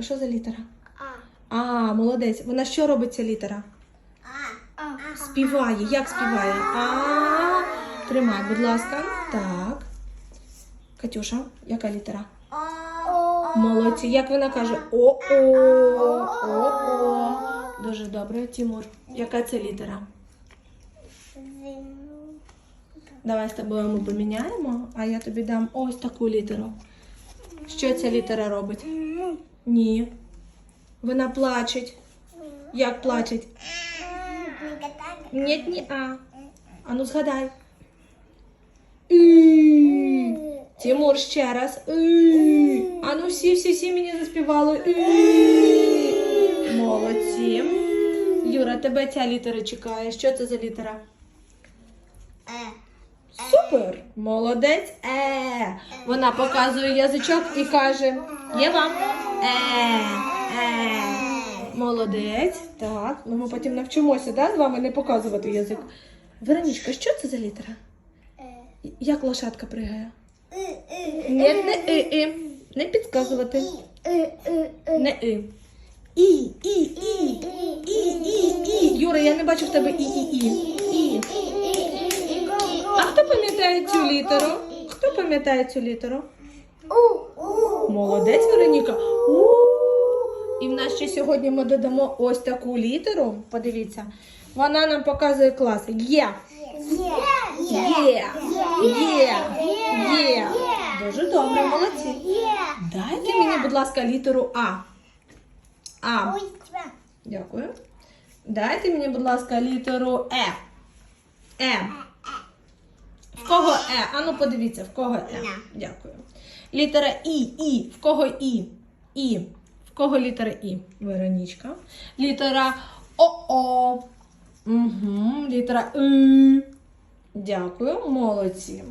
Що за літера? А. А, молодець. Вона що робить ця літера? А. Співає. Як співає? А. Тримай, будь ласка. Так. Катюша, яка літера? О. Молодці. Як вона каже? О-о. О-о. Дуже добре. Тимур, яка це літера? Давай з тобою ми поміняємо, а я тобі дам ось таку літеру. Що ця літера робить? Ні. Вона плачеть. Як плачеть? Ні, ні, а. А ну згадай. Тимур ще раз. А ну всі, всі, всі мені заспівали. Молодці. Юра, тебе ця літера чекає. Що це за літера? Е. Супер! Молодець. Е. Вона показує язичок і каже: Є вам. Е. Е. Молодець. Так. Ну ми потім навчимося, да, з вами не показувати язик. Веронічка, що це за літера? Як лошадка пригає? Ні, не и, и. Не підказувати. Не и. І, і, і. І, і, і. Юра, я не бачу в тебе і, і, і. Цю літеру? Хто пам'ятає цю літеру? Молодець, Вероніка. У. І в нас ще сьогодні ми додамо ось таку літеру. Подивіться. Вона нам показує класи. Є. Є. Є. Є. Дуже добре, молодці. Дайте мені, будь ласка, літеру А. А. Дякую. Дайте мені, будь ласка, літеру Е. Е. В кого Е? Ану, подивіться, в кого Е. Дякую. Літера І. І. В кого І? І. В кого літера І? Веронічка. Літера ОО. Угу. Літера И. Дякую, молодці.